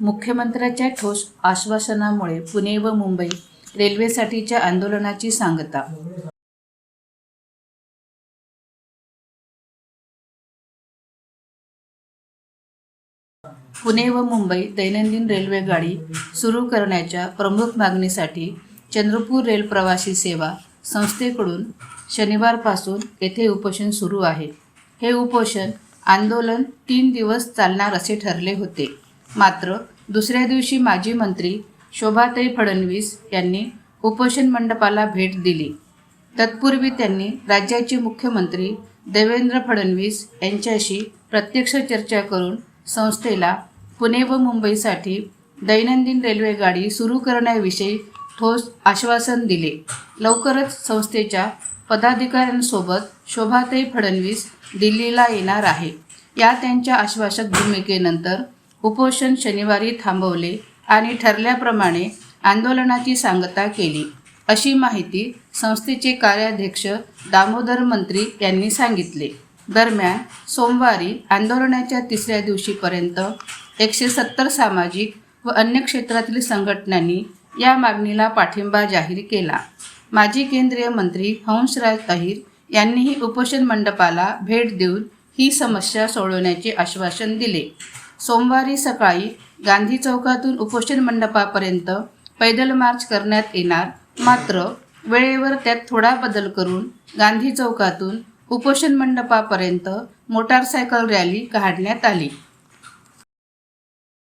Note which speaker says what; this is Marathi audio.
Speaker 1: मुख्यमंत्र्यांच्या ठोस आश्वासनामुळे पुणे व मुंबई रेल्वेसाठीच्या आंदोलनाची सांगता. पुणे व मुंबई दैनंदिन रेल्वे गाडी सुरू करण्याच्या प्रमुख मागणीसाठी चंद्रपूर रेल प्रवासी सेवा संस्थेकडून शनिवारपासून येथे उपोषण सुरू आहे. हे उपोषण आंदोलन तीन दिवस चालणार असे ठरले होते. मात्र दुसऱ्या दिवशी माजी मंत्री शोभाताई फडणवीस यांनी उपोषण मंडपाला भेट दिली. तत्पूर्वी त्यांनी राज्याचे मुख्यमंत्री देवेंद्र फडणवीस यांच्याशी प्रत्यक्ष चर्चा करून संस्थेला पुणे व मुंबईसाठी दैनंदिन रेल्वेगाडी सुरू करण्याविषयी ठोस आश्वासन दिले. लवकरच संस्थेच्या पदाधिकाऱ्यांसोबत शोभाताई फडणवीस दिल्लीला येणार आहे. या त्यांच्या आश्वासक भूमिकेनंतर उपोषण शनिवारी थांबवले आणि ठरल्याप्रमाणे आंदोलनाची सांगता केली. अशी माहिती संस्थेचे कार्याध्यक्ष दामोदर मंत्री यांनी सांगितले. दरम्यान सोमवारी आंदोलनाच्या तिसऱ्या दिवशीपर्यंत एकशे सत्तर सामाजिक व अन्य क्षेत्रातील संघटनांनी या मागणीला पाठिंबा जाहीर केला. माजी केंद्रीय मंत्री हंसराज अहिर यांनीही उपोषण मंडपाला भेट देऊन ही समस्या सोडवण्याचे आश्वासन दिले. सोमवारी सकाळी गांधी चौकातून उपोषण मंडपापर्यंत पैदल मार्च करण्यात येणार. मात्र वेळेवर त्यात थोडा बदल करून गांधी चौकातून उपोषण मंडपापर्यंत मोटारसायकल रॅली काढण्यात आली.